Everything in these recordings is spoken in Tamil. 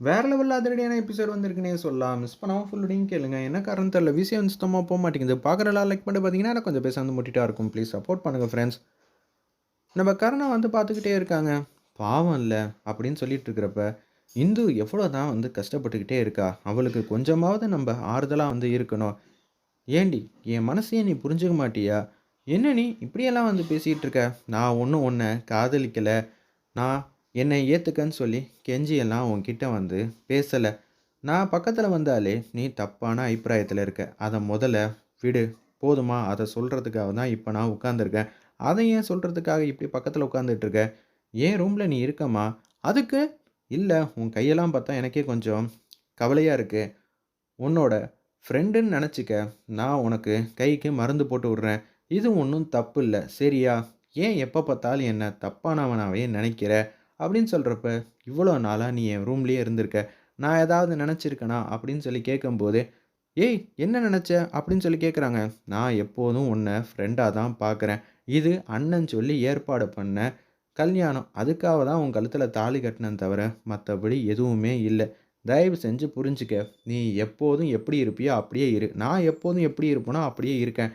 வேறு லெவலில் அதிரடியான எபிசோட் வந்திருக்குனே சொல்லலாம். மிஸ் பண்ணாமல் ஃபுல் கேளுங்கள் கேளுங்க. என்ன காரணம் தெரியல. விஷயம் சுத்தமாக போக மாட்டேங்குது. பார்க்குற லைக் பண்ணி பார்த்தீங்கன்னா, கொஞ்சம் பேச வந்து முட்டிட்டா இருக்கும். ப்ளீஸ் சப்போர்ட் பண்ணுங்கள் ஃப்ரெண்ட்ஸ். நம்ம கருணா வந்து பார்த்துக்கிட்டே இருக்காங்க. பாவம் இல்லை அப்படின்னு சொல்லிட்டு இருக்கிறப்ப, இந்து எவ்வளோ தான் வந்து கஷ்டப்பட்டுக்கிட்டே இருக்கா. அவளுக்கு கொஞ்சமாவது நம்ம ஆறுதலாக வந்து இருக்கணும். ஏண்டி என் மனசையே நீ புரிஞ்சுக்க மாட்டியா? என்ன நீ இப்படியெல்லாம் வந்து பேசிகிட்டு இருக்க? நான் ஒன்றும் ஒன்றை காதலிக்கலை நான் என்னை ஏற்றுக்கன்னு சொல்லி கெஞ்சியெல்லாம் உன்கிட்ட வந்து பேசலை நான் பக்கத்தில் வந்தாலே நீ தப்பான அபிப்பிராயத்தில் இருக்க. அதை முதல்ல விடு. போதுமா? அதை சொல்கிறதுக்காக தான் இப்போ நான் உட்காந்துருக்கேன் அதை ஏன் சொல்கிறதுக்காக இப்படி பக்கத்தில் உட்காந்துட்டு இருக்க? ஏன் ரூமில் நீ இருக்கம்மா. அதுக்கு? இல்லை உன் கையெல்லாம் பார்த்தா எனக்கே கொஞ்சம் கவலையாக இருக்குது உன்னோட ஃப்ரெண்டுன்னு நினச்சிக்க நான் உனக்கு கைக்கு மருந்து போட்டு விடுறேன். இது ஒன்றும் தப்பு இல்லை சரியா? ஏன் எப்போ பார்த்தாலும் என்ன தப்பானவனாவே நினைக்கிற அப்படின்னு சொல்கிறப்ப இவ்வளோ நாளாக நீ என் ரூம்லேயே இருந்திருக்க. நான் ஏதாவது நினச்சிருக்கேனா அப்படின்னு சொல்லி கேட்கும்போது, ஏய் என்ன நினச்ச அப்படின்னு சொல்லி கேட்குறாங்க. நான் எப்போதும் உன்னை ஃப்ரெண்டாக தான் பார்க்குறேன். இது அண்ணன் சொல்லி ஏற்பாடு பண்ண கல்யாணம். அதுக்காக தான் உன் கழுத்தில் தாலி கட்டினேன் தவிர, மற்றபடி எதுவுமே இல்லை தயவு செஞ்சு புரிஞ்சுக்க. நீ எப்போதும் எப்படி இருப்பியோ அப்படியே இரு. நான் எப்போதும் எப்படி இருப்பேனோ அப்படியே இருக்கேன்.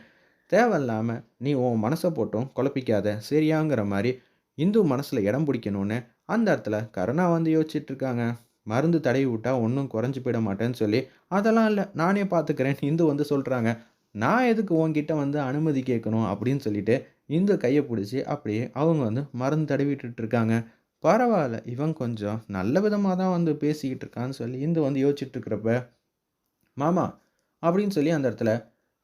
தேவையில்லாமல் நீ உன் மனசை போட்டும் குழப்பிக்காத. சரியாங்கிற மாதிரி இந்து மனசில் இடம் பிடிக்கணும்னு அந்த இடத்துல கருணா வந்து யோசிச்சுட்டு இருக்காங்க. மருந்து தடவி விட்டா ஒன்றும் குறைஞ்சி போயிட மாட்டேன்னு சொல்லி, அதெல்லாம் இல்லை நானே பார்த்துக்கிறேன் இந்து வந்து சொல்கிறாங்க நான் எதுக்கு உன்கிட்ட வந்து அனுமதி கேட்கணும் அப்படின்னு சொல்லிட்டு, இந்து கையை பிடிச்சி அப்படியே அவங்க வந்து மருந்து தடவிட்டு இருக்காங்க. பரவாயில்ல இவன் கொஞ்சம் நல்ல விதமாக தான் வந்து பேசிக்கிட்டு இருக்கான்னு சொல்லி இந்து வந்து யோசிச்சுட்டு இருக்கிறப்ப, மாமா அப்படின்னு சொல்லி அந்த இடத்துல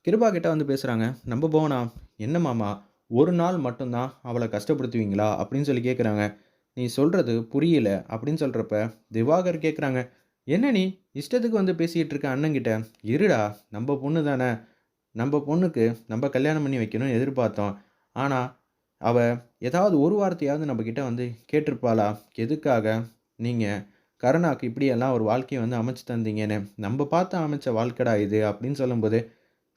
கிருபா கிட்ட வந்து பேசுகிறாங்க நம்ம போனா என்ன மாமா ஒரு நாள் மட்டும்தான் அவளை கஷ்டப்படுத்துவீங்களா? அப்படின்னு சொல்லி கேட்குறாங்க. நீ சொல்கிறது புரியல அப்படின்னு சொல்கிறப்ப திவாகர் கேட்குறாங்க. என்ன நீ இஷ்டத்துக்கு வந்து பேசிக்கிட்டு இருக்க அண்ணங்கிட்ட இருடா நம்ம பொண்ணு தானே. நம்ம பொண்ணுக்கு நம்ம கல்யாணம் பண்ணி வைக்கணும்னு எதிர்பார்த்தோம். ஆனால் அவ ஏதாவது ஒரு வார்த்தையாவது நம்மக்கிட்ட வந்து கேட்டிருப்பாளா? எதுக்காக நீங்கள் கருணாக்கு இப்படியெல்லாம் ஒரு வாழ்க்கையை வந்து அமைச்சு தந்தீங்கன்னு. நம்ம பார்த்து அமைச்ச வாழ்க்கடா இது அப்படின்னு சொல்லும்போது,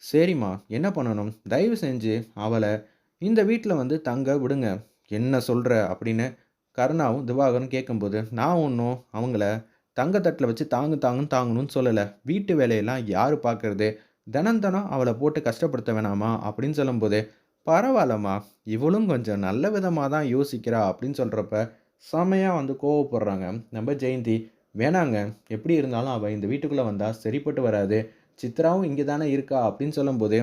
சரிம்மா என்ன பண்ணணும்? தயவு செஞ்சு அவளை இந்த வீட்டில் வந்து தங்க விடுங்க. என்ன சொல்கிற அப்படின்னு கருணாவும் திவாகரும் கேட்கும்போது, நான் ஒன்றும் அவங்கள தங்க வச்சு தாங்கு தாங்குன்னு தாங்கணும்னு சொல்லலை வீட்டு வேலையெல்லாம் யார் பார்க்கறது? தினம் தினம் அவளை போட்டு கஷ்டப்படுத்த வேணாமா? அப்படின்னு சொல்லும்போது, பரவாயில்லம்மா இவளும் கொஞ்சம் நல்ல விதமாக தான் யோசிக்கிறா அப்படின்னு சொல்கிறப்ப செமையாக வந்து கோவப்படுறாங்க நம்ம ஜெயந்தி. வேணாங்க. எப்படி இருந்தாலும் அவள் இந்த வீட்டுக்குள்ளே வந்தால் சரிப்பட்டு வராது. சித்ராவும் இங்கே தானே இருக்கா அப்படின்னு சொல்லும்போது,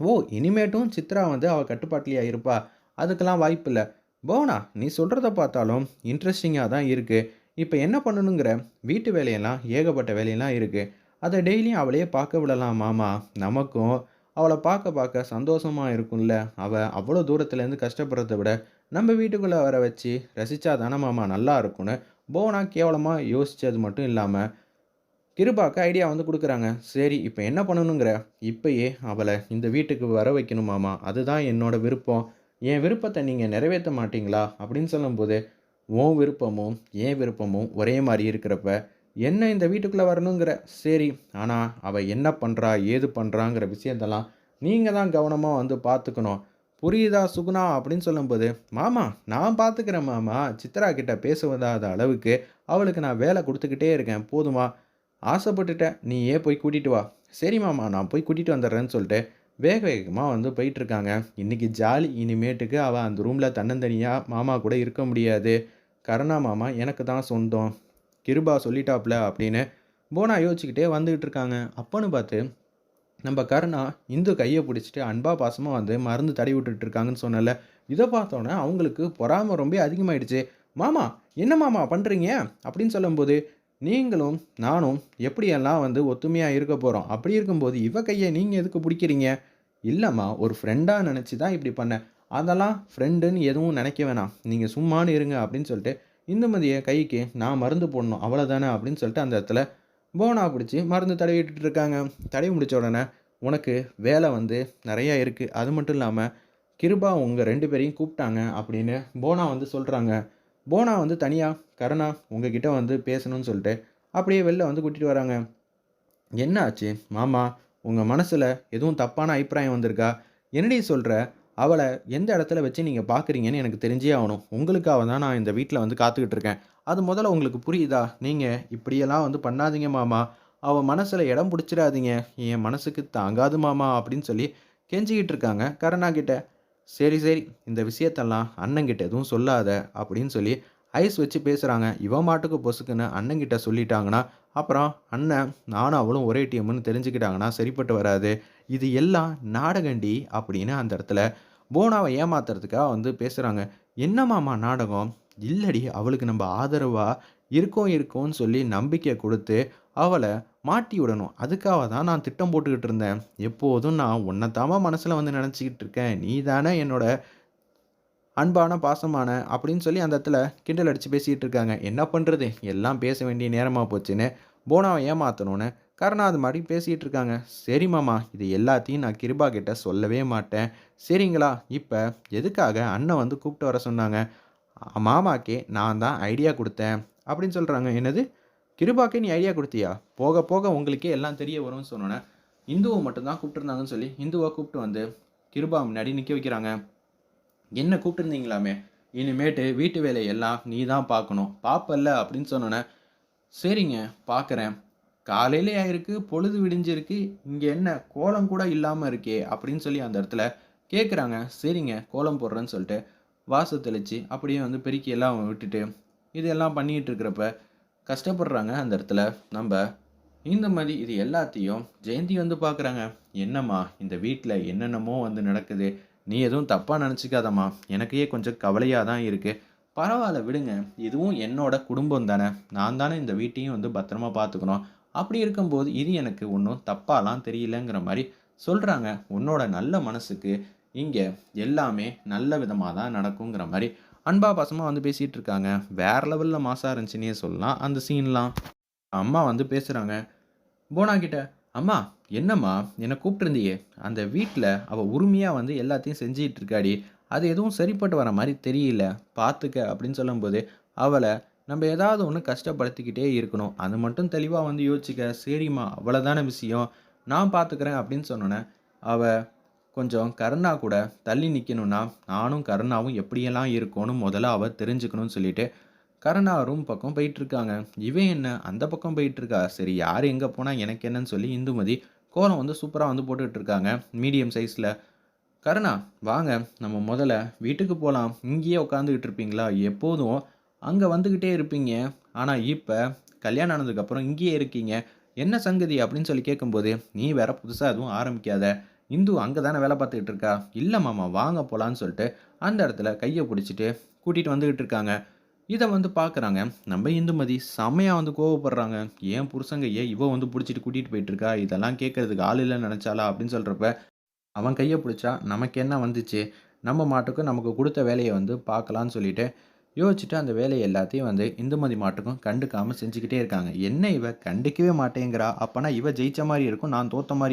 ஓ! இனிமேட்டும் சித்ரா வந்து அவள் கட்டுப்பாட்டிலேயே இருப்பா? அதுக்கெல்லாம் வாய்ப்பில்ல. போனா நீ சொல்கிறத பார்த்தாலும் இன்ட்ரெஸ்டிங்காக தான் இருக்குது இப்போ என்ன பண்ணணுங்கிற? வீட்டு வேலையெல்லாம் ஏகப்பட்ட வேலையெல்லாம் இருக்குது அதை டெய்லியும் அவளையே பார்க்க விடலாம் மாமா. நமக்கும் அவளை பார்க்க பார்க்க சந்தோஷமாக இருக்கும்ல. அவள் அவ்வளோ தூரத்துலேருந்து கஷ்டப்படுறத விட, நம்ம வீட்டுக்குள்ளே வர வச்சு ரசித்தா தானே மாமா நல்லா இருக்கும்னு போனா கேவலமாக யோசித்தது மட்டும் இல்லாமல் கிருபாக்கு ஐடியா வந்து கொடுக்குறாங்க சரி இப்போ என்ன பண்ணணுங்கிற? இப்பயே அவளை இந்த வீட்டுக்கு வர வைக்கணும் மாமா. அதுதான் என்னோட விருப்பம். என் விருப்பத்தை நீங்கள் நிறைவேற்ற மாட்டீங்களா? அப்படின்னு சொல்லும்போது, உன் விருப்பமும், என் விருப்பமும் ஒரே மாதிரி இருக்கிறப்ப, என்ன இந்த வீட்டுக்குள்ளே வரணுங்கிற? சரி. ஆனால் அவள் என்ன பண்ணுறா ஏது பண்ணுறாங்கிற விஷயத்தெல்லாம் நீங்கள் தான் கவனமாக வந்து பார்த்துக்கணும். புரியுதா சுகுணா? அப்படின்னு சொல்லும்போது, மாமா நான் பார்த்துக்கிறேன் மாமா. சித்ரா கிட்ட பேசுவதாத அளவுக்கு அவளுக்கு நான் வேலை கொடுத்துக்கிட்டே இருக்கேன். போதுமா? ஆசைப்பட்டுட்ட. ஏன் போய் கூட்டிகிட்டு வா. சரி மாமா நான் போய் கூட்டிகிட்டு வந்துடுறேன்னு சொல்லிட்டு, வேக வேகமாக வந்து போயிட்டுருக்காங்க. இன்னைக்கு ஜாலி. இனிமேட்டுக்கு அவள் அந்த ரூமில் தன்னந்தனியாக மாமா கூட இருக்க முடியாது. கருணா மாமா எனக்கு தான் சொந்தம். கிருபா சொல்லிட்டாப்ல அப்படின்னு போனா யோசிச்சுக்கிட்டே வந்துக்கிட்டு இருக்காங்க. அப்போன்னு பார்த்து, நம்ம கருணா இந்து கையை பிடிச்சிட்டு அன்பா பாசமாக வந்து மருந்து தடவி விட்டுட்டு இருக்காங்கன்னு இதை பார்த்தோன்னே அவங்களுக்கு பொறாமை ரொம்ப அதிகமாயிடுச்சு. மாமா என்ன மாமா பண்ணுறீங்க அப்படின்னு சொல்லும்போது, நீங்களும் நானும் எப்படியெல்லாம் வந்து ஒத்துமையாக இருக்க போகிறோம் அப்படி இருக்கும்போது இவ கையை நீங்கள் எதுக்கு பிடிக்கிறீங்க? இல்லைம்மா ஒரு ஃப்ரெண்டாக நினச்சி தான் இப்படி பண்ணேன். அதெல்லாம் ஃப்ரெண்டுன்னு எதுவும் நினைக்க வேணாம். நீங்கள் சும்மான்னு இருங்க அப்படின்னு சொல்லிட்டு, இந்துமதிய கைக்கு நான் மருந்து போடணும். அவ்வளோதானே அப்படின்னு சொல்லிட்டு அந்த இடத்துல போனா பிடிச்சி மருந்து தடவிட்டு இருக்காங்க. தடவி முடித்த உடனே, உனக்கு வேலை வந்து நிறையா இருக்குது அது மட்டும் இல்லாமல் கிருபா உங்கள் ரெண்டு பேரையும் கூப்பிட்டாங்க அப்படின்னு போனா வந்து சொல்கிறாங்க போனா வந்து தனியாக கருணா உங்ககிட்ட வந்து பேசணும்னு சொல்லிட்டு, அப்படியே வெளில வந்து கூட்டிகிட்டு வராங்க. என்ன ஆச்சு? மாமா உங்கள் மனசில் எதுவும் தப்பான அபிப்பிராயம் வந்திருக்கா? என்னடி சொல்கிற அவளை எந்த இடத்துல வச்சு நீங்கள் பார்க்குறீங்கன்னு எனக்கு தெரிஞ்சே ஆகணும். உங்களுக்காக தான் நான் இந்த வீட்டில் வந்து காத்துக்கிட்டு இருக்கேன். அது முதல்ல உங்களுக்கு புரியுதா நீங்கள் இப்படியெல்லாம் வந்து பண்ணாதீங்க மாமா அவள் மனசில் இடம் பிடிச்சிடாதீங்க என் மனசுக்கு தாங்காது மாமா அப்படின்னு சொல்லி கெஞ்சிக்கிட்டு இருக்காங்க கரணா கிட்ட சரி சரி இந்த விஷயத்தெல்லாம் அண்ணங்கிட்ட எதுவும் சொல்லாத அப்படின்னு சொல்லி ஐஸ் வச்சு பேசுகிறாங்க இவன் மாட்டுக்கு பொசுக்குன்னு அண்ணங்கிட்ட சொல்லிட்டாங்கன்னா அப்புறம் அண்ணன் நானும் அவளும் ஒரே டீம்னு தெரிஞ்சுக்கிட்டாங்கன்னா சரிப்பட்டு வராது. இது எல்லாம் நாடகண்டி அப்படின்னு அந்த இடத்துல போனாவை ஏமாத்துறதுக்காக வந்து பேசுகிறாங்க என்னமாமா நாடகம்? இல்லடி அவளுக்கு நம்ம ஆதரவாக இருக்கோம் இருக்கோம்னு சொல்லி நம்பிக்கை கொடுத்து அவளை மாட்டி விடணும். அதுக்காக தான் நான் திட்டம் போட்டுக்கிட்டு இருந்தேன். எப்போதும் நான் உன்னைத்தாமா மனசில் வந்து நினச்சிக்கிட்டு இருக்கேன். நீ தானே என்னோட அன்பான பாசமான அப்படின்னு சொல்லி அந்த இடத்துல கிண்டல் அடித்து பேசிகிட்டு இருக்காங்க. என்ன பண்ணுறது எல்லாம் பேச வேண்டிய நேரமாக போச்சுன்னு போனாவை ஏமாற்றணுன்னு கருணா அது மாதிரி பேசிகிட்டு இருக்காங்க. சரி மாமா இது எல்லாத்தையும் நான் கிருபா கிட்ட சொல்லவே மாட்டேன். சரிங்களா? இப்போ எதுக்காக அண்ணன் வந்து கூப்பிட்டு வர சொன்னாங்க? மாமாக்கே நான் தான் ஐடியா கொடுத்தேன் அப்படின்னு சொல்கிறாங்க என்னது? கிருபாக்கே நீ ஐடியா கொடுத்தியா? போக போக உங்களுக்கே எல்லாம் தெரிய வரும்னு சொன்னோன்னே இந்துவை மட்டும்தான் கூப்பிட்டுருந்தாங்கன்னு சொல்லி இந்துவை கூப்பிட்டு வந்து கிருபா முன்னாடி நிற்க வைக்கிறாங்க. என்ன கூப்பிட்டுருந்தீங்களாமே? இனிமேட்டு வீட்டு வேலையெல்லாம் நீ தான் பார்க்கணும். பாப்பல்ல அப்படின்னு சொன்னோன்னே சரிங்க பார்க்குறேன். காலையிலே ஆயிருக்கு பொழுது விடிஞ்சிருக்கு. இங்கே என்ன கோலம் கூட இல்லாமல் இருக்கே அப்படின்னு சொல்லி அந்த இடத்துல கேட்குறாங்க சரிங்க கோலம் போடுறேன்னு சொல்லிட்டு வாச தெளித்து அப்படியே வந்து பெருக்கி எல்லாம் விட்டுட்டு இதெல்லாம் பண்ணிகிட்டு இருக்கிறப்ப கஷ்டப்படுறாங்க அந்த இடத்துல நம்ம. இந்த மாதிரி இது எல்லாத்தையும் ஜெயந்தி வந்து பார்க்குறாங்க. என்னம்மா இந்த வீட்டில் என்னென்னமோ வந்து நடக்குது. நீ எதுவும் தப்பாக நினச்சிக்காதம்மா. எனக்கே கொஞ்சம் கவலையாக தான் இருக்குது பரவாயில்ல விடுங்க. இதுவும் என்னோட குடும்பம் தானே. நான் தானே இந்த வீட்டையும் வந்து பத்திரமா பார்த்துக்கணும் அப்படி இருக்கும்போது இது எனக்கு ஒன்றும் தப்பாலாம் தெரியலங்கிற மாதிரி சொல்கிறாங்க உன்னோட நல்ல மனசுக்கு இங்கே எல்லாமே நல்ல விதமாக தான் நடக்குங்கிற மாதிரி அன்பா பாசமாக வந்து பேசிகிட்டு இருக்காங்க. வேற லெவலில் மாசாக இருந்துச்சுன்னே சொல்லலாம் அந்த சீன்லாம் அம்மா வந்து பேசுகிறாங்க போனா கிட்ட அம்மா என்னம்மா? என்னை கூப்பிட்டுருந்தியே. அந்த வீட்டில் அவள் உரிமையாக வந்து எல்லாத்தையும் செஞ்சிகிட்டு இருக்காடி அது எதுவும் சரிப்பட்டு வர மாதிரி தெரியல. பார்த்துக்க அப்படின்னு சொல்லும்போது அவளை நம்ம ஏதாவது ஒன்று கஷ்டப்படுத்திக்கிட்டே இருக்கணும். அது மட்டும் தெளிவாக வந்து யோசிச்சுக்க. சரிம்மா அவ்வளோதான விஷயம். நான் பார்த்துக்கிறேன் அப்படின்னு சொன்னோன்னே அவள் கொஞ்சம் கருணா கூட தள்ளி நிற்கணும்னா நானும் கருணாவும் எப்படியெல்லாம் இருக்கோன்னு முதல்ல அவள் தெரிஞ்சுக்கணும்னு சொல்லிட்டு கரணா ரூம் பக்கம் போயிட்டுருக்காங்க. இவன் என்ன? அந்த பக்கம் போயிட்டுருக்கா? சரி யார் எங்கே போனால் எனக்கு என்னன்னு சொல்லி இந்துமதி கோலம் வந்து சூப்பராக வந்து போட்டுக்கிட்டு இருக்காங்க மீடியம் சைஸில் கருணா வாங்க நம்ம முதல்ல வீட்டுக்கு போகலாம் இங்கேயே உட்காந்துக்கிட்டு இருப்பீங்களா? எப்போதும் அங்கே வந்துக்கிட்டே இருப்பீங்க. ஆனால் இப்போ கல்யாணம் ஆனதுக்கப்புறம் இங்கேயே இருக்கீங்க. என்ன சங்கதி அப்படின்னு சொல்லி கேட்கும்போது நீ வேற புதுசாக எதுவும் ஆரம்பிக்காத. இந்து அங்கே தானே வேலை பார்த்துக்கிட்டு இருக்கா? இல்லை மாமா வாங்க போகலான்னு சொல்லிட்டு அந்த இடத்துல கையை பிடிச்சிட்டு கூட்டிகிட்டு வந்துக்கிட்டு இருக்காங்க. இதை வந்து பார்க்குறாங்க. நம்ம இந்துமதி செம்மையாக வந்து கோவப்படுறாங்க. ஏன் புருஷங்க ஏன் இவ வந்து பிடிச்சிட்டு கூட்டிகிட்டு போயிட்டுருக்கா? இதெல்லாம் கேட்கறதுக்கு ஆள் இல்லைன்னு நினச்சாலா அப்படின்னு சொல்கிறப்ப அவன் கையை பிடிச்சா நமக்கு என்ன வந்துச்சு? நம்ம மாட்டுக்கும் நமக்கு கொடுத்த வேலையை வந்து பார்க்கலான்னு சொல்லிட்டு யோசிச்சுட்டு அந்த வேலையை எல்லாத்தையும் வந்து இந்துமதி மாட்டுக்கும் கண்டுக்காமல் செஞ்சுக்கிட்டே இருக்காங்க. என்ன இவ? கண்டுக்கவே மாட்டேங்கிறா. அப்போனா இவ ஜெயிச்ச மாதிரி இருக்கும் நான் தோத்த மாதிரி